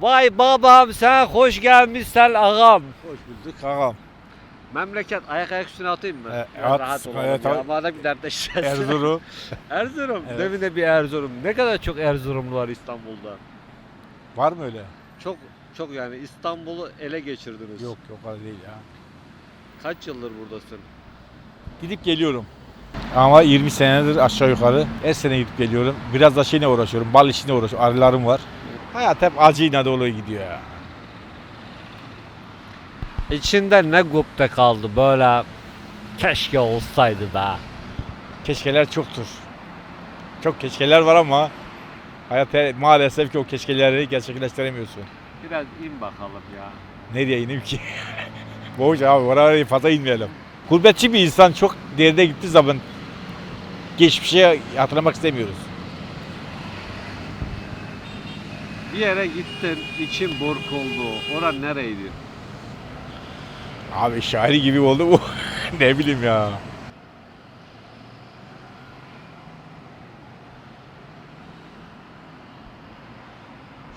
Vay babam sen hoş gelmişsen ağam. Hoş bulduk ağam. Memleket ayak ayak üstüne atayım mı? E, at, rahat olalım evet, ya. at. Madem bir dertleşeceğiz. Erzurum. Erzurum. Evet. Demin de bir Erzurum. Ne kadar çok Erzurumlu var İstanbul'da. Var mı öyle? Çok çok yani İstanbul'u ele geçirdiniz. Yok yok öyle değil ya. Kaç yıldır buradasın? Gidip geliyorum. Ama 20 senedir aşağı yukarı her sene gidip geliyorum. Biraz da şeyle uğraşıyorum. Bal işine uğraşıyorum. Arılarım var. Hayat hep acıyla dolu gidiyor ya. İçinde ne gupte kaldı böyle keşke olsaydı be. Keşkeler çoktur. Çok keşkeler var ama hayat maalesef ki o keşkeleri gerçekleştiremiyorsun. Biraz in bakalım ya. Nereye ineyim ki? Boğuş abi oraya fazla inmeyelim. Gurbetçi bir insan çok deride gittiği zaman geçmişe hatırlamak istemiyoruz. Bir yere gittin, için burkuldu. Ora nereydi? Abi şairi gibi oldu bu. ne bileyim ya.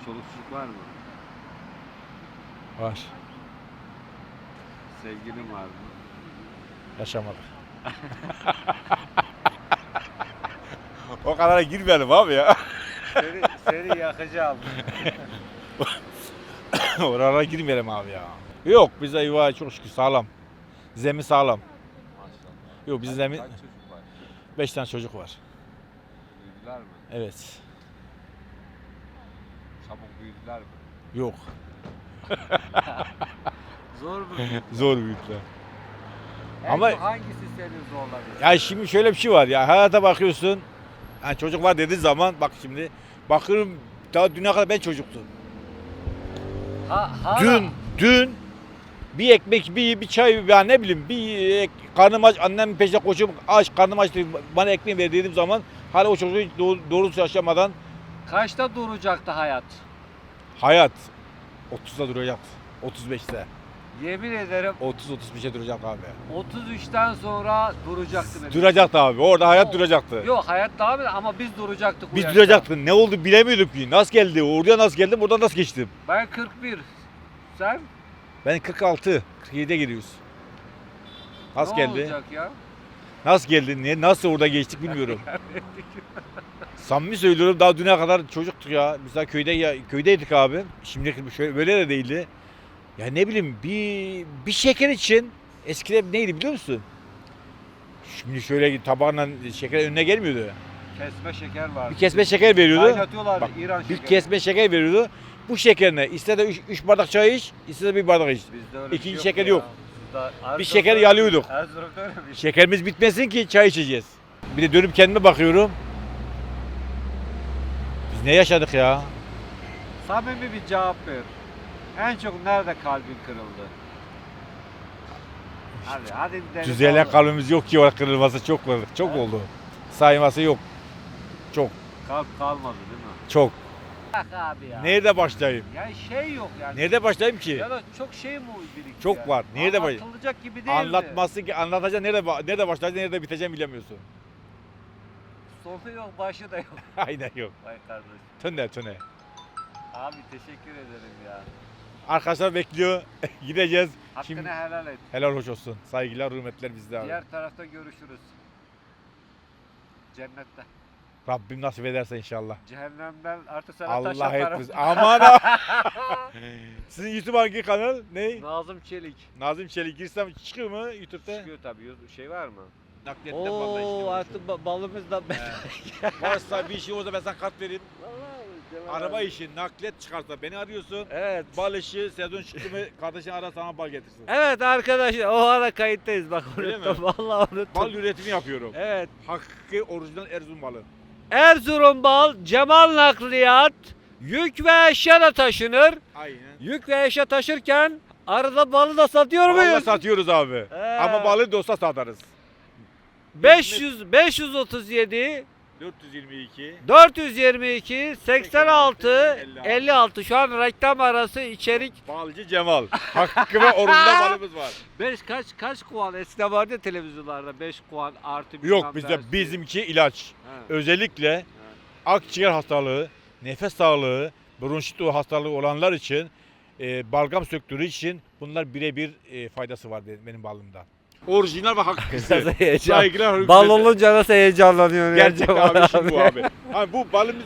Soluksuzluk var mı? Var. Sevgilin var mı? Yaşamadık. o kadar girmeyelim abi ya. Seni, seni yakacağım. Oralara girmeyelim abi ya. Yok bize yuva çok şükür sağlam. Zemin sağlam. Maşallah. Yok bizim zemin Kaç çocuk var? 5 tane çocuk var. Büyüdüler mi? Evet. Çabuk büyüdüler mi? Yok. Zor mu? Zor büyüdüler. En Ama- hangisi seni zorladı? Ya şimdi şöyle bir şey var ya hayata bakıyorsun. Yani çocuk var dediğin zaman bak şimdi bakıyorum daha düne kadar ben çocuktum. Ha, hala, Dün dün bir ekmek bir bir çay ya ne bileyim bir ek, karnım aç annem peşine koşup aç karnım aç bana ekmeği ver dediğim zaman hala o çocuğu doğru, doğrusu yaşamadan Kaçta duracaktı hayat? hayat 30'da duracaktı. 35'te. Yemin ederim 30-35'e duracak abi. 33'ten sonra duracaktı. benim. Duracaktı abi. Orada hayat duracaktı. Yok hayat devam eder ama biz duracaktık bu Biz yaşta. duracaktık. Ne oldu bilemiyorduk ki. Nasıl geldi? Oraya nasıl geldim? Buradan nasıl geçtim? Ben 41. Sen Ben 46, 47'ye giriyoruz. Nasıl ne geldi? olacak ya? Nasıl geldi? Ne, nasıl orada geçtik bilmiyorum. Samimi söylüyorum daha düne kadar çocuktuk ya. Biz daha köyde ya, köydeydik abi. Şimdi şöyle böyle de değildi. Ya ne bileyim bir bir şeker için eskiden neydi biliyor musun? Şimdi şöyle tabağla şeker önüne gelmiyordu. Kesme şeker var. Bir kesme şeker veriyordu. Kaynatıyorlar Bak, İran Bir şekeri. kesme şeker veriyordu. Bu şekerine istedi 3 bardak çay iç, istedi bir bardak iç. Bizde öyle İkinci bir şey şeker yok. Erzurum'da- Bir şeker yalıyorduk. Erzurum'da öyle bir şey. Şekerimiz bitmesin ki çay içeceğiz. Bir de dönüp kendime bakıyorum. Biz ne yaşadık ya? Samimi bir cevap ver. En çok nerede kalbin kırıldı? Hadi hadi bir kalbimiz yok ki o kırılması çok var. Çok He? oldu. Sayması yok. Kalp kalmadı değil mi? Çok. Bak abi ya. Nerede başlayayım? Yani şey yok yani. Nerede başlayayım ki? Ya da çok şey mi birikti Çok yani? var. Nerede baş- Anlatılacak gibi değil? Anlatması ki anlatacağım nerede ba- nerede başlayacağım nerede biteceğim bilemiyorsun. Sonu yok başı da yok. Aynen yok. Vay kardeş. Töne töne. Abi teşekkür ederim ya. Arkadaşlar bekliyor. Gideceğiz. Hakkını Şimdi helal et. helal hoş olsun. Saygılar, hürmetler bizde abi. Diğer tarafta görüşürüz. Cennette. Rabbim nasip ederse inşallah. Cehennemden artık sana taş Allah atarım. etmesin. Aman. Sizin YouTube hangi kanal? Ne? Nazım Çelik. Nazım Çelik girsem çıkıyor mu YouTube'da? Çıkıyor tabii. Şey var mı? Vallahi işte Oo uğraşıyorum. artık ba- balımız da Varsa bir şey olsa ben sana kat vereyim. Araba işi, nakliyat çıkarsa beni arıyorsun. Evet. Bal işi, sezon çıktı mı kardeşin ara sana bal getirsin. Evet arkadaşlar o ara kayıttayız bak Öyle unuttum. mi? Vallahi unuttum. Bal üretimi yapıyorum. Evet. Hakkı orijinal Erzurum balı. Erzurum bal, Cemal Nakliyat, yük ve eşya da taşınır. Aynen. Yük ve eşya taşırken arada balı da satıyor Balı muyuz? satıyoruz abi. He. Ama balı dosta satarız. 500 537 422 422 86 56. 56 şu an reklam arası içerik Balcı Cemal. Hakkı ve orijinal balımız var. 5 kaç kaç kuan eskiden vardı ya televizyonlarda 5 kuan artı Yok bilmem bizde dersi. bizimki ilaç. He. Özellikle akciğer hastalığı, nefes sağlığı, bronşit hastalığı olanlar için e, balgam söktürü için bunlar birebir e, faydası var benim, benim balımda. Orijinal ve heyecan. Saygılar. Bal olunca nasıl heyecanlanıyorsun ya Gerçek abi, şimdi bu abi. Abi bu balımız